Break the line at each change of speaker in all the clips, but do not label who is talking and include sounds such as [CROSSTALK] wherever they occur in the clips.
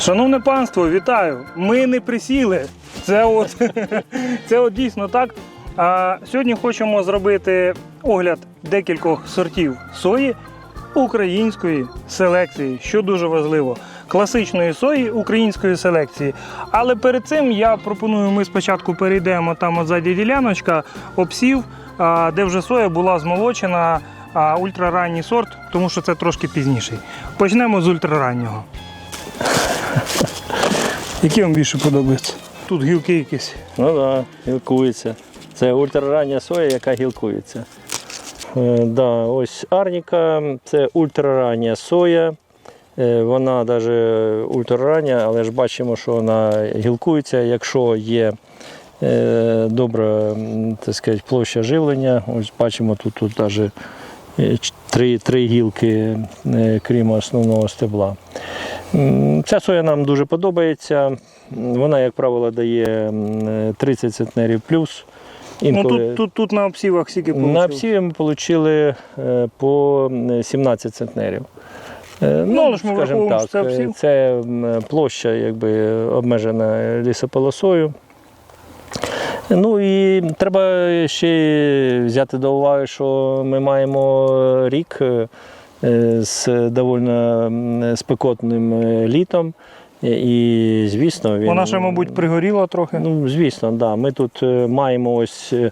Шановне панство, вітаю! Ми не присіли. Це от, [LAUGHS] це от дійсно так. А сьогодні хочемо зробити огляд декількох сортів сої української селекції, що дуже важливо. Класичної сої української селекції. Але перед цим я пропоную, ми спочатку перейдемо там от ззаді діляночка, обсів, де вже соя була змолочена, ультраранній сорт, тому що це трошки пізніший. Почнемо з ультрараннього. [LAUGHS] Які вам більше подобаються? Тут гілки якісь.
Ну так, да, гілкується. Це ультрарання соя, яка гілкується. Е, да, ось арніка це ультрарання соя. Е, Вона навіть ультрарання, але ж бачимо, що вона гілкується, якщо є е, добра так сказати, площа живлення. Ось бачимо тут, тут навіть е, три, три гілки, е, крім основного стебла. Ця соя нам дуже подобається. Вона, як правило, дає 30 центнерів плюс.
Ну тут, тут, тут на обсівах скільки
на
вийшло?
обсіві ми отримали е, по 17 центнерів. Е,
Ну, але ж ми враховуємо, що це
е,
обсів.
це площа якби, обмежена лісополосою. Ну і треба ще взяти до уваги, що ми маємо рік е, з доволі спекотним е, літом. І, звісно, він...
Вона ще, мабуть, пригоріла трохи.
Ну, звісно, да. Ми тут е, маємо ось е,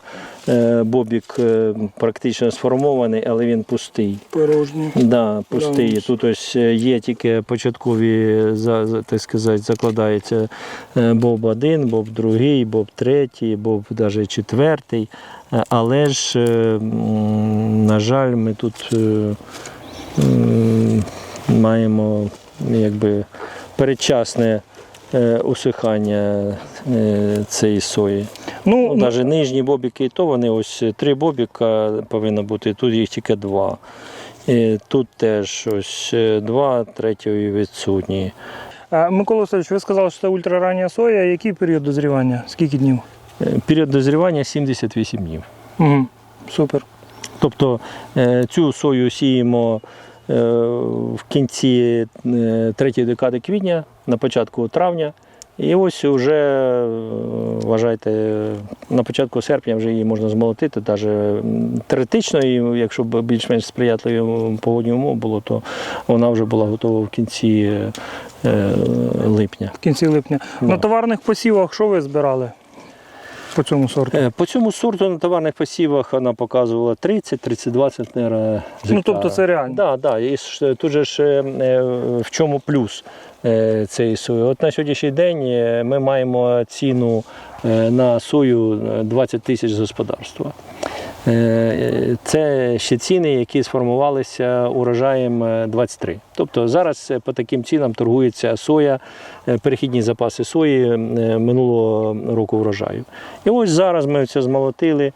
е, бобік е, практично сформований, але він пустий.
Порожні.
Да, пустий.
Да.
Тут ось е, є тільки початкові, так сказати, закладається е, боб 1, боб 2, боб 3, боб навіть 4. Але ж, е, на жаль, ми тут е, маємо якби передчасне е, усихання е, цієї сої.
Ну,
Ну, навіть нижні бобіки, то вони ось е, три бобіка повинно бути, тут їх тільки два. І тут теж ось е, два, третьої відсутні.
Микола Васильович, ви сказали, що це ультрарання соя. Який період дозрівання? Скільки днів?
Е, Період дозрівання 78 днів.
Угу. Супер.
Тобто е, цю сою сіємо е, в кінці е, третьої декади квітня, на початку травня. І ось вже вважайте, на початку серпня вже її можна змолотити, навіть теоретично, і якщо б більш-менш сприятливі погодні умови було, то вона вже була готова в кінці липня.
В кінці липня.
Да.
На товарних посівах що ви збирали по цьому сорту?
Е, По цьому сорту на товарних посівах вона показувала 30-32 центнера.
Ну, тобто це реально.
Да, да. І тут же ж е, в чому плюс е, цієї сої? От на сьогоднішній день е, ми маємо ціну е, на сою е, 20 тисяч з господарства. Е, Це ще ціни, які сформувалися урожаєм е, 23. Тобто зараз е, по таким цінам торгується соя, е, перехідні запаси сої е, минулого року врожаю. І ось зараз ми це змолотили.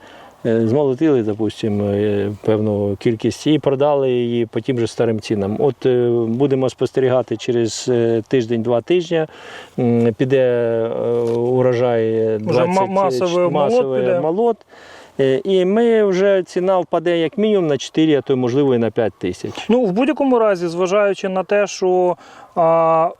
Е, Змолотили, допустимо, е, певну кількість і продали її по тим же старим цінам. От е, будемо спостерігати через е, тиждень-два тижні. Піде е, урожай 20,
ма- масовий
масовий
піде.
обмолот. Е, І ми вже ціна впаде як мінімум на 4, а то можливо і на 5 тисяч.
Ну, в будь-якому разі, зважаючи на те, що а,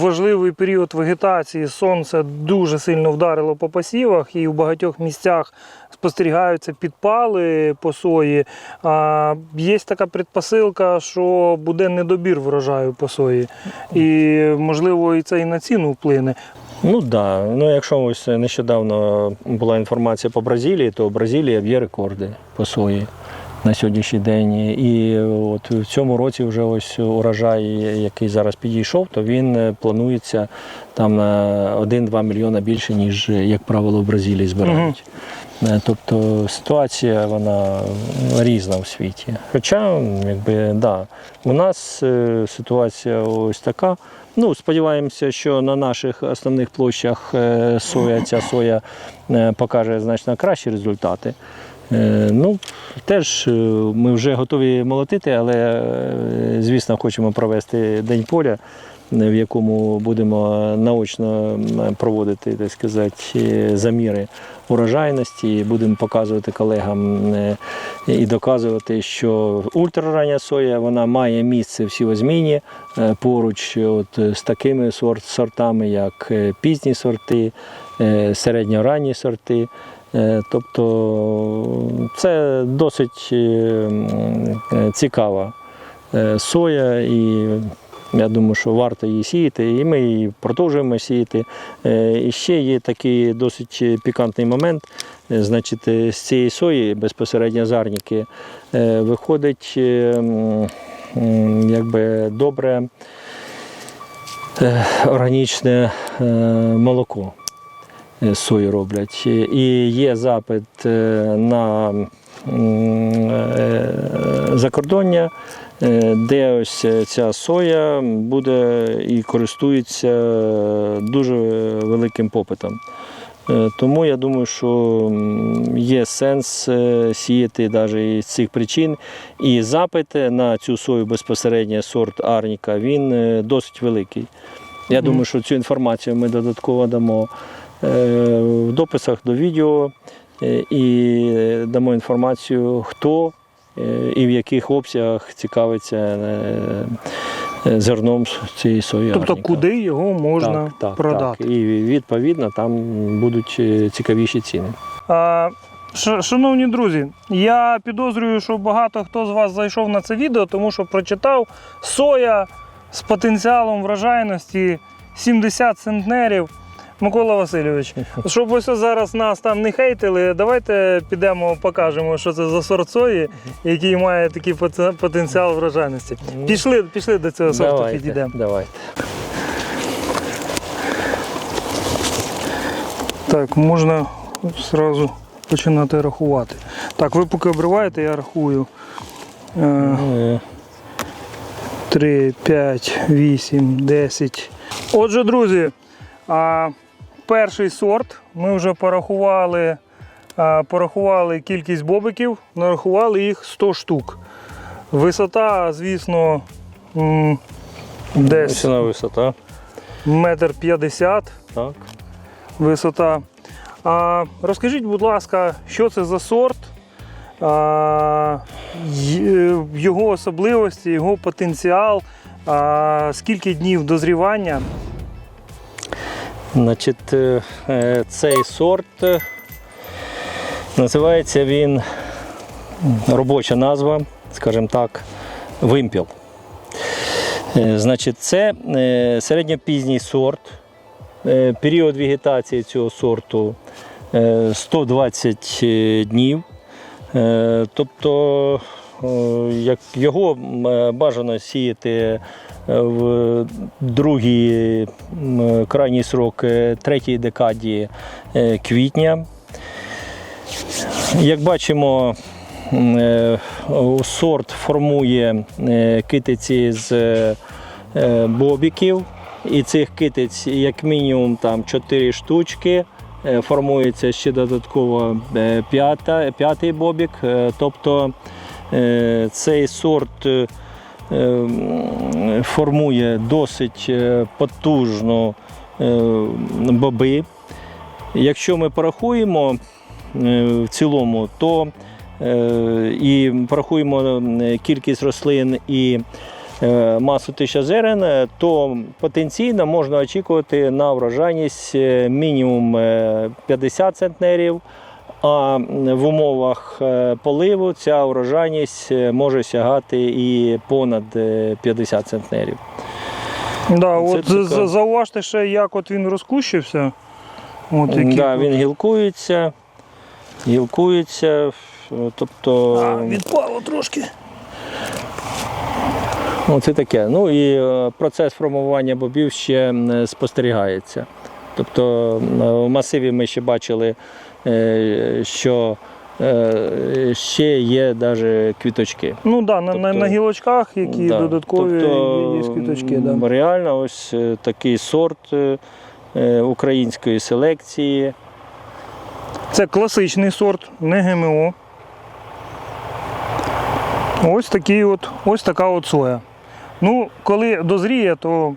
важливий період вегетації сонце дуже сильно вдарило по посівах, і в багатьох місцях спостерігаються підпали по сої. А, є така предпосилка, що буде недобір врожаю по сої. І, можливо, і це і на ціну вплине.
Ну так. Да. Ну, якщо ось нещодавно була інформація по Бразилії, то Бразилія б'є рекорди по сої на сьогоднішній день. І от в цьому році вже ось урожай, який зараз підійшов, то він е, планується там на 1-2 мільйона більше, ніж, як правило, в Бразилії збирають. Е, Тобто ситуація вона різна в світі. Хоча, якби, да, у нас е, ситуація ось така. Ну, сподіваємося, що на наших основних площах е, соя, ця соя е, покаже значно кращі результати. Е, Ну, теж ми вже готові молотити, але, звісно, хочемо провести день поля в якому будемо наочно проводити так сказати, е, заміри урожайності. Будемо показувати колегам е, і доказувати, що ультрарання соя вона має місце в сівозміні е, поруч от, з такими сорт, сортами, як е, пізні сорти, е, середньоранні сорти. Е, Тобто це досить е, е, цікава е, соя, і я думаю, що варто її сіяти, і ми її продовжуємо сіяти. Е, І ще є такий досить пікантний момент. Е, Значить, е, з цієї сої безпосередньо зарніки виходить якби добре органічне молоко сої роблять. І є запит на закордоння, де ось ця соя буде і користується дуже великим попитом. Е, Тому я думаю, що є сенс е, сіяти навіть із цих причин. І запит на цю сою безпосередньо сорт Арніка він е, досить великий. Я думаю, що цю інформацію ми додатково дамо е, в дописах до відео е, і дамо інформацію, хто е, і в яких обсягах цікавиться е, е, зерном цієї сої.
Тобто, куди його можна
Так, так,
продати?
Так. І відповідно там будуть е, цікавіші ціни.
А, Шановні друзі, я підозрюю, що багато хто з вас зайшов на це відео, тому що прочитав соя з потенціалом врожайності 70 центнерів. Микола Васильович, щоб ось зараз нас там не хейтили, давайте підемо покажемо, що це за сорт сої, який має такий потенціал врожайності. Пішли, пішли до цього сорту,
давайте,
підійдемо.
давайте.
Так, можна одразу починати рахувати. Так, ви поки обриваєте, я рахую. Е,
Е,
3, 5, 8, 10. Отже, друзі, а, перший сорт ми вже порахували, порахували кількість бобиків, нарахували їх 100 штук. Висота, звісно, десь
висота.
метр п'ятдесят
Так.
висота. А, розкажіть, будь ласка, що це за сорт, а, його особливості, його потенціал, а, скільки днів дозрівання.
Значить, е, е, цей сорт е, називається він робоча назва, скажімо так, вимпіл. Значить, це середньопізній сорт. Період вегетації цього сорту е, 120 днів. Тобто як його е, бажано сіяти е, в другий крайній срок е, третій декаді е, квітня. Як бачимо, е, сорт формує е, китиці з е, е, бобіків. І цих китиць як мінімум там 4 штучки. Е, Формується ще додатково е, п'ятий бобік. Е, Тобто е, цей сорт е, формує досить е, потужно е, боби. Якщо ми порахуємо е, в цілому, то е, і порахуємо е, кількість рослин і е, масу тисяча зерен, е, то потенційно можна очікувати на врожайність е, мінімум е, 50 центнерів. А в умовах е, поливу ця врожайність е, може сягати і понад е, 50 центнерів.
Да,
Це
от
цікаво.
зауважте ще, як от він розкущився. От які
Да, він гілкується, гілкується, е, тобто
а, відпало трошки.
це таке. Ну і е, процес формування бобів ще спостерігається. Тобто в масиві ми ще бачили, е, що е, ще є навіть квіточки.
Ну да, на, на,
Тобто-
на гілочках, які
Да.
додаткові
тобто,
є, квіточки. Да.
Реально ось е, такий сорт е, е, української селекції.
Це класичний сорт, не ГМО. Ось такий от, ось така от соя. Ну, коли дозріє, то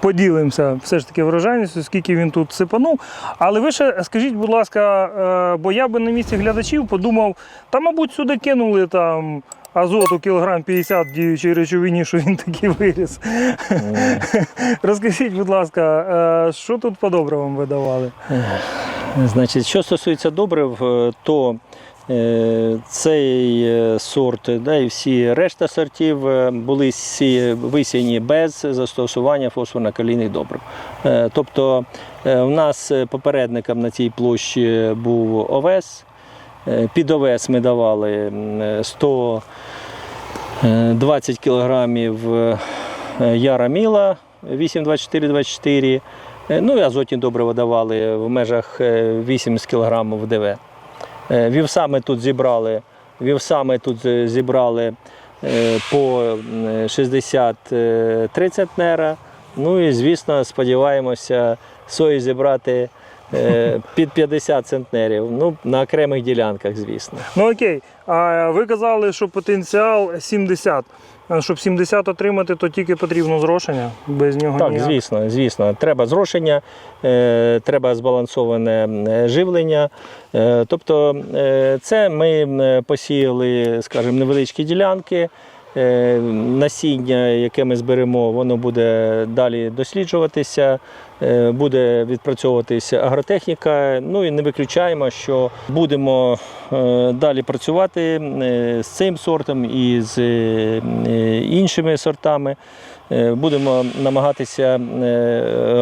поділимося все ж таки врожайністю, скільки він тут сипанув. Але ви ще скажіть, будь ласка, е, бо я би на місці глядачів подумав, та, мабуть, сюди кинули там. Азоту кілограм 50 в діючій речовині, що він такий виріс. [LAUGHS] Розкажіть, будь ласка, е, що тут по добривам видавали?
Значить, що стосується добрив, е, то е, цей е, сорт, да, і всі решта сортів е, були сі- висіяні без застосування фосфорно-калійних добрив. Е, Тобто е, в нас е, попередником на цій площі був овес. Е, Під овес ми давали е, 120 кілограмів е, яра міла 8,24-24. Е, Ну і азотні добрива давали в межах е, 80 кг ДВ. Е, Вівсами тут зібрали, вівсами тут е, зібрали е, по м, 60-30 центнера. Ну і звісно, сподіваємося сої зібрати під 50 центнерів. Ну, на окремих ділянках, звісно.
Ну окей, а ви казали, що потенціал 70. А Щоб 70 отримати, то тільки потрібно зрошення. Без нього
Так,
ніяк.
звісно, звісно. Треба зрошення, е, треба збалансоване е, живлення. Е, тобто е, це ми посіяли, скажімо, невеличкі ділянки. Е, Насіння, яке ми зберемо, воно буде далі досліджуватися, е, буде відпрацьовуватися агротехніка. Ну і не виключаємо, що будемо е, далі працювати з цим сортом і з іншими сортами. Будемо намагатися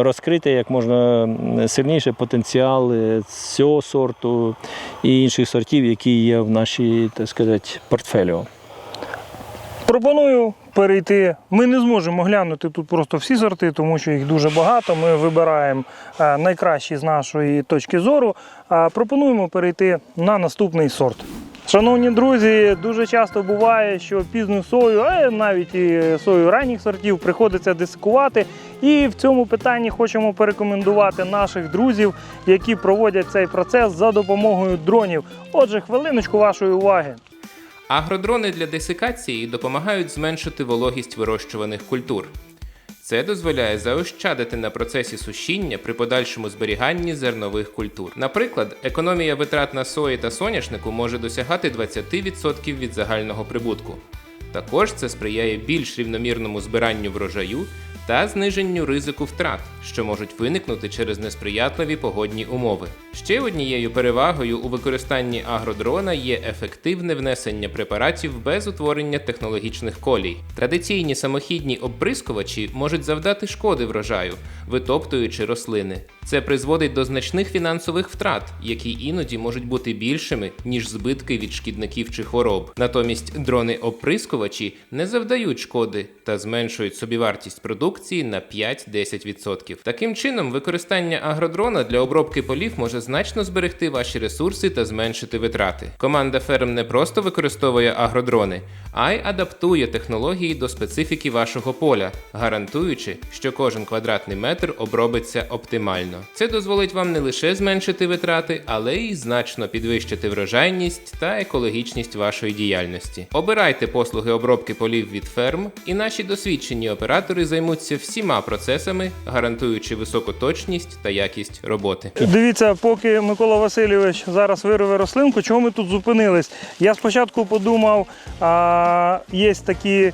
розкрити як можна сильніше потенціал цього сорту і інших сортів, які є в нашій, так сказати, портфеліо.
Пропоную перейти. Ми не зможемо глянути тут просто всі сорти, тому що їх дуже багато. Ми вибираємо е, найкращі з нашої точки зору. Пропонуємо перейти на наступний сорт. Шановні друзі, дуже часто буває, що пізню сою, а навіть і сою ранніх сортів приходиться десикувати. І в цьому питанні хочемо порекомендувати наших друзів, які проводять цей процес за допомогою дронів. Отже, хвилиночку вашої уваги.
Агродрони для десикації допомагають зменшити вологість вирощуваних культур. Це дозволяє заощадити на процесі сушіння при подальшому зберіганні зернових культур. Наприклад, економія витрат на сої та соняшнику може досягати 20% від загального прибутку. Також це сприяє більш рівномірному збиранню врожаю та зниженню ризику втрат, що можуть виникнути через несприятливі погодні умови. Ще однією перевагою у використанні агродрона є ефективне внесення препаратів без утворення технологічних колій. Традиційні самохідні обприскувачі можуть завдати шкоди врожаю, витоптуючи рослини. Це призводить до значних фінансових втрат, які іноді можуть бути більшими, ніж збитки від шкідників чи хвороб. Натомість дрони-оприскувачі не завдають шкоди та зменшують собівартість продукції на 5-10%. Таким чином, використання агродрона для обробки полів може значно зберегти ваші ресурси та зменшити витрати. Команда ферм не просто використовує агродрони, а й адаптує технології до специфіки вашого поля, гарантуючи, що кожен квадратний метр обробиться оптимально. Це дозволить вам не лише зменшити витрати, але й значно підвищити врожайність та екологічність вашої діяльності. Обирайте послуги обробки полів від ферм, і наші досвідчені оператори займуться всіма процесами, гарантуючи високу точність та якість роботи.
Дивіться, поки Микола Васильович зараз вирве рослинку, чого ми тут зупинились? Я спочатку подумав, а, є такі,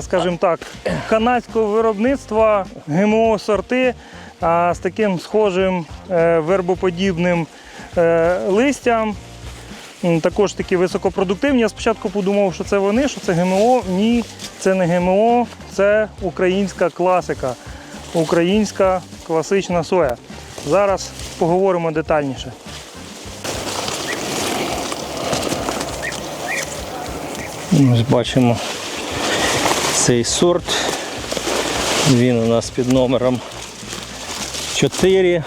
скажімо так, канадського виробництва ГМО сорти з таким схожим е, вербоподібним е, листям. Також такі високопродуктивні. Я спочатку подумав, що це вони, що це ГМО. Ні, це не ГМО, це українська класика, українська класична соя. Зараз поговоримо детальніше.
Ось бачимо цей сорт. Він у нас під номером 4.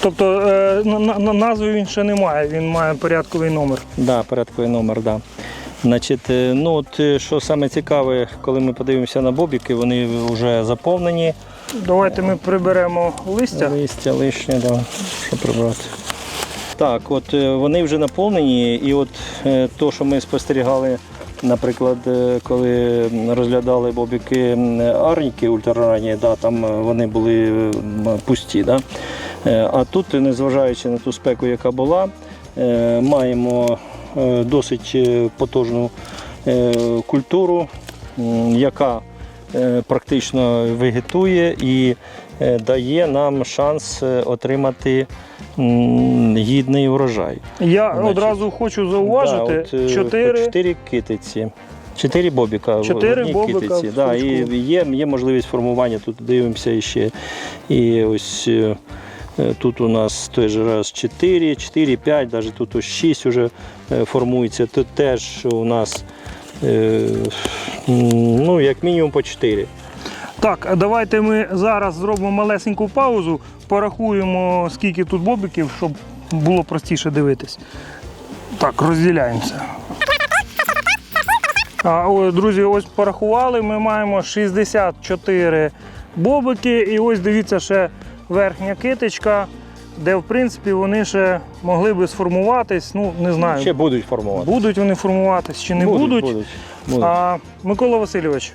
Тобто е, на- на- на- назви він ще не має, він має порядковий номер.
Да, порядковий номер, да. Значить, е, ну от е, що саме цікаве, коли ми подивимося на бобіки, вони вже заповнені.
Давайте ми приберемо листя.
Листя лишнє, да, що прибрати. Так, от вони вже наповнені, і от то, що ми спостерігали Наприклад, е, коли розглядали бобіки арніки ультраранні, да, там е, вони були пусті. Да? Е, А тут, незважаючи на ту спеку, яка була, маємо досить потужну культуру, яка практично вегетує і дає нам шанс отримати гідний урожай.
Я
Значить,
одразу хочу зауважити,
Да, от, е,
чотири.
чотири китиці. Чотири бобіка
Чотири
в одній китиці.
в
Да, і є, є можливість формування. Тут дивимося іще. І ось е, е, тут у нас той же раз 4, 4, 5, навіть тут ось 6 вже е, формується. Тут теж у нас е, ну, як мінімум по 4.
Так, давайте ми зараз зробимо малесеньку паузу, порахуємо, скільки тут бобиків, щоб було простіше дивитись. Так, розділяємося. А, о, друзі, ось порахували, ми маємо 64 бобики. І ось дивіться ще верхня китичка, де в принципі вони ще могли би сформуватись. Ну, не знаю,
Ще будуть формувати.
будуть вони формуватись чи не
будуть.
будуть.
будуть, будуть.
А, Микола Васильович,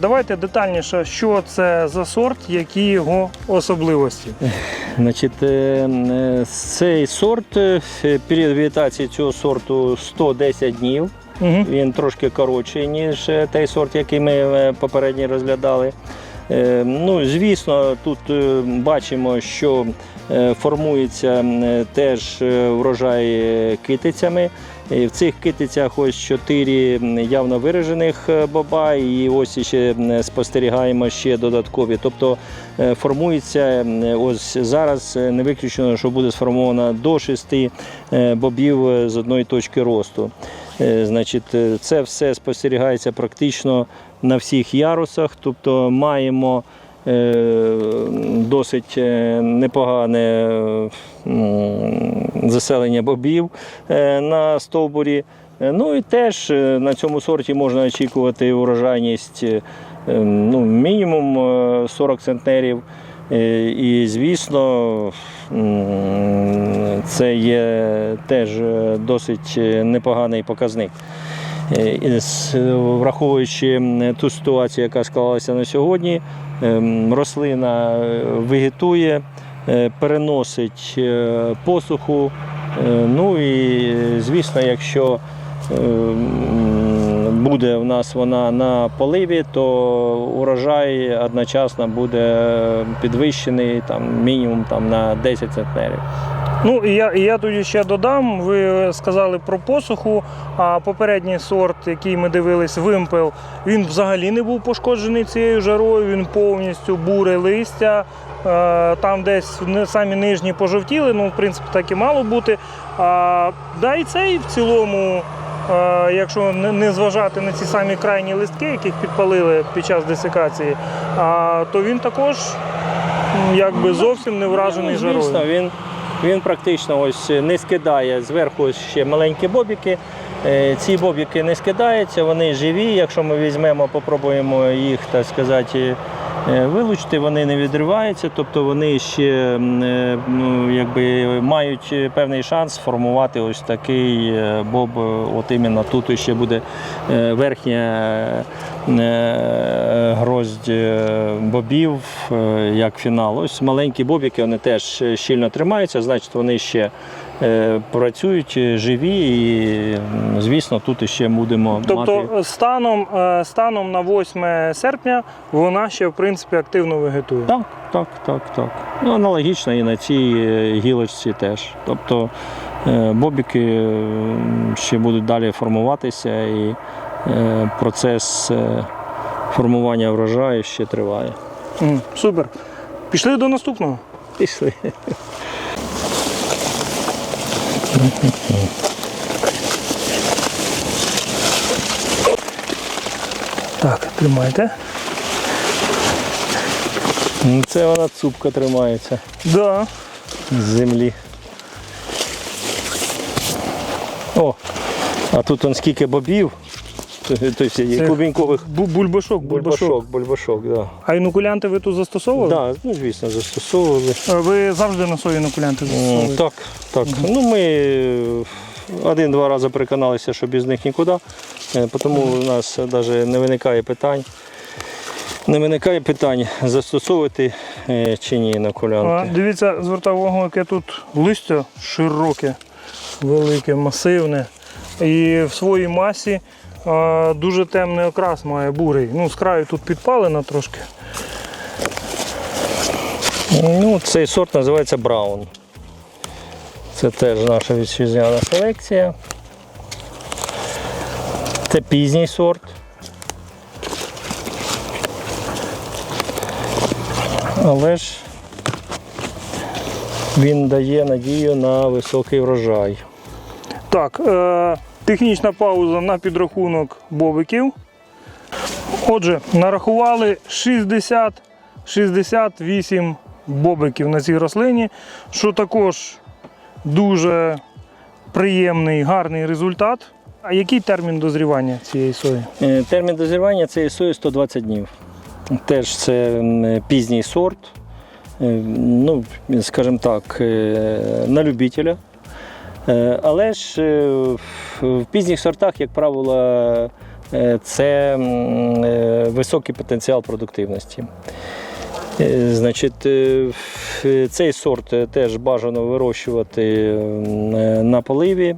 давайте детальніше, що це за сорт, які його особливості.
Значить, е, е, цей сорт, е, період вегетації цього сорту 110 днів.
Угу.
Він трошки коротший, ніж е, той сорт, який ми е, попередньо розглядали. Е, Ну, звісно, тут е, бачимо, що е, формується е, теж е, врожай е, китицями. І в цих китицях ось чотири явно виражених е, боба, і ось ще спостерігаємо ще додаткові. Тобто е, формується ось зараз е, не виключено, що буде сформовано до шести бобів з одної точки росту. Значить, це все спостерігається практично на всіх ярусах, тобто маємо досить е, непогане е, заселення бобів е, на стовбурі. Е, Ну і теж е, на цьому сорті можна очікувати урожайність е, е, ну, мінімум е, 40 центнерів. Е, І, звісно, це є теж е, досить е, непоганий показник. Е, Враховуючи ту ситуацію, яка склалася на сьогодні, ем, рослина е, вегетує, е, переносить е, посуху. Ну і, звісно, якщо ем, буде в нас вона на поливі, то урожай одночасно буде підвищений там, мінімум там, на 10 центнерів.
Ну і я, і я тоді ще додам. Ви сказали про посуху. А попередній сорт, який ми дивились, вимпел, він взагалі не був пошкоджений цією жарою. Він повністю буре листя. Е, Там десь самі нижні пожовтіли, ну в принципі так і мало бути. А, да і цей в цілому, е, якщо не, не зважати на ці самі крайні листки, яких підпалили під час десикації, то він також якби зовсім не вражений
Ну,
жарою.
Він, практично ось не скидає зверху ще маленькі бобіки. Е, Ці бобіки не скидаються, вони живі. Якщо ми візьмемо, попробуємо їх так сказати, е, вилучити, вони не відриваються, тобто вони ще е, ну, якби, мають певний шанс сформувати ось такий е, боб. е, От іменно тут ще буде е, верхня е, гроздь е, бобів е, як фінал. Ось маленькі бобіки вони теж щільно тримаються, значить вони ще е, працюють е, живі і, звісно, тут ще будемо мати.
Тобто станом, е, станом на 8 серпня вона ще в принципі активно вегетує.
Так, так, так, так. Ну, аналогічно і на цій е, гілочці теж. Тобто е, бобіки е, ще будуть далі формуватися і е, процес е, формування врожаю ще триває.
Супер. Пішли до наступного.
Пішли.
Так, тримайте.
Ну, Це вона цупка тримається
Да.
з землі. О, а тут он скільки бобів, [LAUGHS] тобто
Це
клубінькових
Бу- Бульбашок, бульбашок.
бульбашок, бульбашок, да.
А інокулянти ви тут застосовували?
Да, ну, звісно, застосовували.
Ви завжди на сої інокулянти
М,
застосовуєте?
Так, так. Ну, ми е, один-два рази переконалися, що без них нікуди. Е, Тому у нас навіть не виникає питань. Не виникає питань застосовувати е, чи ні
А,
інокулянти.
дивіться, звертав увагу, яке тут листя широке, велике, масивне. І в своїй масі дуже темний окрас має бурий. Ну, з краю тут підпалено трошки.
Ну, цей сорт називається Браун. Це теж наша вітчизняна селекція. Це пізній сорт. Але ж він дає надію на високий врожай.
Так, е, технічна пауза на підрахунок бобиків. Отже, нарахували 60, 68 бобиків на цій рослині, що також дуже приємний, гарний результат. А який термін дозрівання цієї сої?
Е, Термін дозрівання цієї сої 120 днів. Теж це пізній сорт. Е, Ну, скажімо так, е, на любителя. Е, Але ж е, в- пізніх сортах, як правило, е, це високий потенціал продуктивності. Значить, цей сорт теж бажано вирощувати на поливі.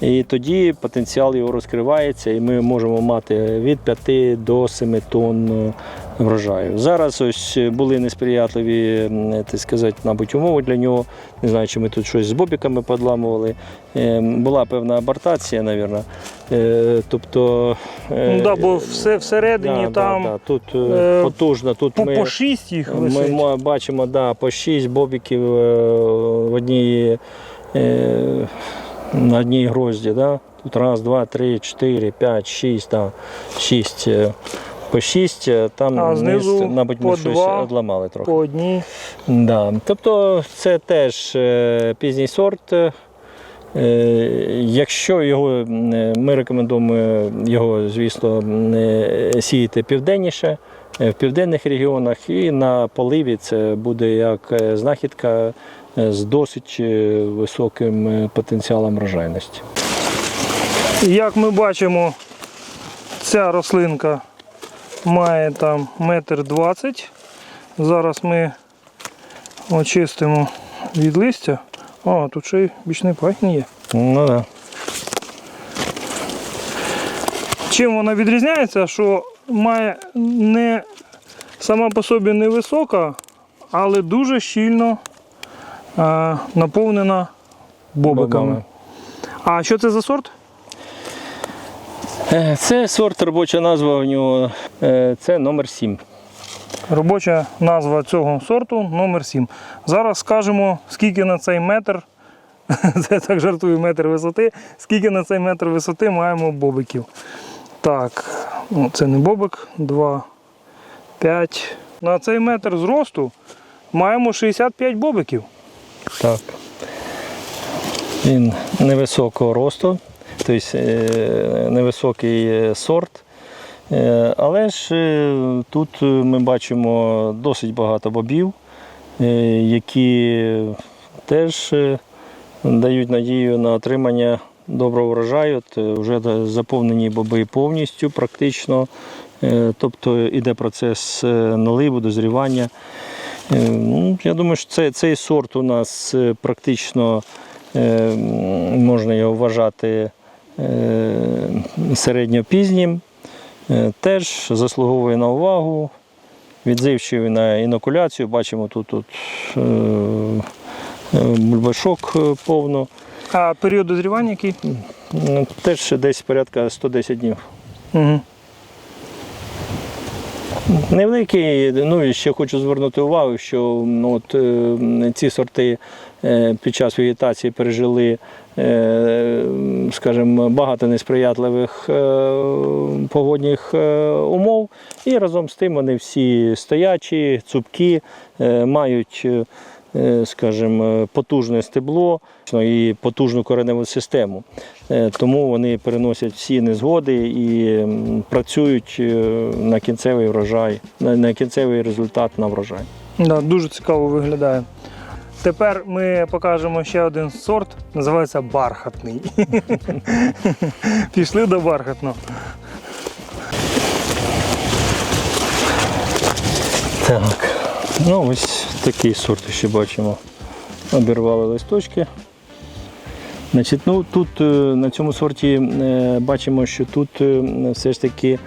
І тоді потенціал його розкривається, і ми можемо мати від 5 до 7 тонн врожаю. Зараз ось були несприятливі, так сказати, мабуть, умови для нього. Не знаю, чи ми тут щось з бобіками подламували. Е, Була певна абортація, мабуть. Тобто, е,
Ну, да, бо все всередині
да,
там
да, да. тут е,
е,
потужно. Тут
по,
ми...
по 6 їх
Ми
висить.
ма- бачимо да, по 6 бобіків е, в одній, е, на одній грозді. Да? Тут раз, два, три, чотири, п'ять, шість, да. шість. е, По 6, там
А знизу
низ, мабуть, ми
по
щось
два,
одламали трохи.
По одній.
Да. Тобто це теж е, пізній сорт. Е, Якщо його е, ми рекомендуємо його, звісно, е, сіяти південніше, е, в південних регіонах, і на поливі це буде як е, знахідка е, з досить е, високим е, потенціалом врожайності.
Як ми бачимо, ця рослинка має там метр двадцять. Зараз ми очистимо від листя. О, тут ще й бічний пахні є.
Ну да.
Чим вона відрізняється, що має не сама по собі невисока, але дуже щільно а, наповнена бобиками.
Бобами.
А що це за сорт?
Е, Це сорт, робоча назва у нього е, це номер 7.
Робоча назва цього сорту номер 7. Зараз скажемо, скільки на цей метр, [LAUGHS] це я так жартую, метр висоти, скільки на цей метр висоти маємо бобиків. Так, ну, це не бобик, 2, 5. На цей метр зросту маємо 65 бобиків.
Так. Він невисокого росту, тобто е, невисокий е, сорт. Е, Але ж тут ми бачимо досить багато бобів, які теж дають надію на отримання доброго врожаю. Вже заповнені боби повністю практично. Тобто йде процес наливу, дозрівання. Е, Ну, я думаю, що це, цей сорт у нас е, практично е, можна його вважати середньопізнім. Теж заслуговує на увагу. Відзивчивий на інокуляцію. Бачимо тут, тут бульбашок повно.
А період дозрівання який?
Теж десь порядка 110 днів.
Угу.
Невеликий, ну і ще хочу звернути увагу, що ну, от, е, ці сорти е, під час вегетації пережили, е, скажімо, багато несприятливих е, погодних е, умов, і разом з тим вони всі стоячі, цупкі, е, мають. Е, скажімо, потужне стебло ну, і потужну кореневу систему. Е, Тому вони переносять всі незгоди і працюють е, на кінцевий врожай, на кінцевий результат на врожай.
Да, дуже цікаво виглядає. Тепер ми покажемо ще один сорт, називається бархатний. [LAUGHS] Пішли до бархатного.
Так. Ну, ось такий сорт ще бачимо. Обірвали листочки. Значить, ну, тут е, на цьому сорті е, бачимо, що тут е, все ж таки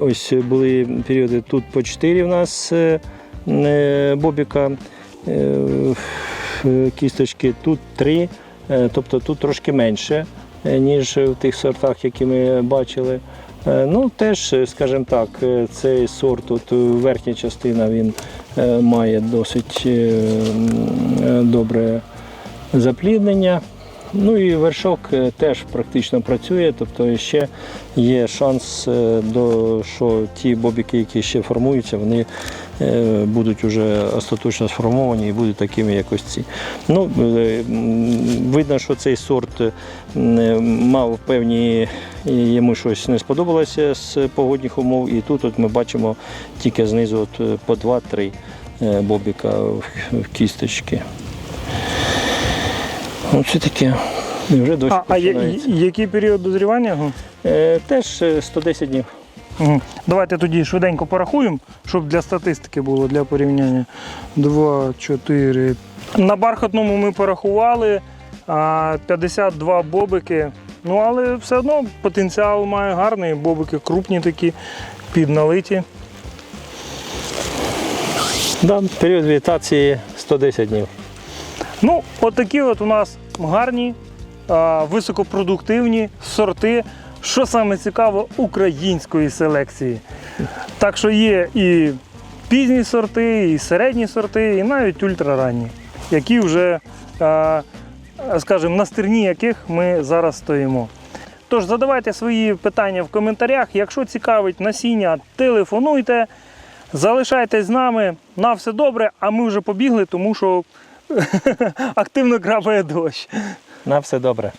ось були періоди тут по 4 в нас бобіка кісточки, тут 3, тобто тут трошки менше, ніж в тих сортах, які ми бачили. Е, Ну, теж, е, скажімо так, е, цей сорт, от верхня частина він має досить добре запліднення. Ну і вершок теж практично працює, тобто ще є шанс, до, що ті бобіки, які ще формуються, вони будуть вже остаточно сформовані і будуть такими, як ось ці. Ну, е, видно, що цей сорт е, мав певні, йому щось не сподобалося з погодних умов, і тут от ми бачимо тільки знизу от е, по 2-3 е, бобіка в, кісточки. Оце таке. Вже дощ
А, а який період дозрівання? його?
Е, теж е, 110 днів.
Давайте тоді швиденько порахуємо, щоб для статистики було для порівняння. 2, 4. На бархатному ми порахували 52 бобики. Ну, але все одно потенціал має гарний. Бобики крупні такі, підналиті.
Да, період вегетації 110 днів.
Ну, от такі от у нас гарні, високопродуктивні сорти. Що саме цікаво, української селекції. Так що є і пізні сорти, і середні сорти, і навіть ультраранні, які вже, скажімо, на стерні яких ми зараз стоїмо. Тож задавайте свої питання в коментарях. Якщо цікавить насіння, телефонуйте, залишайтесь з нами. На все добре, а ми вже побігли, тому що [LAUGHS] активно крапає дощ.
На все добре.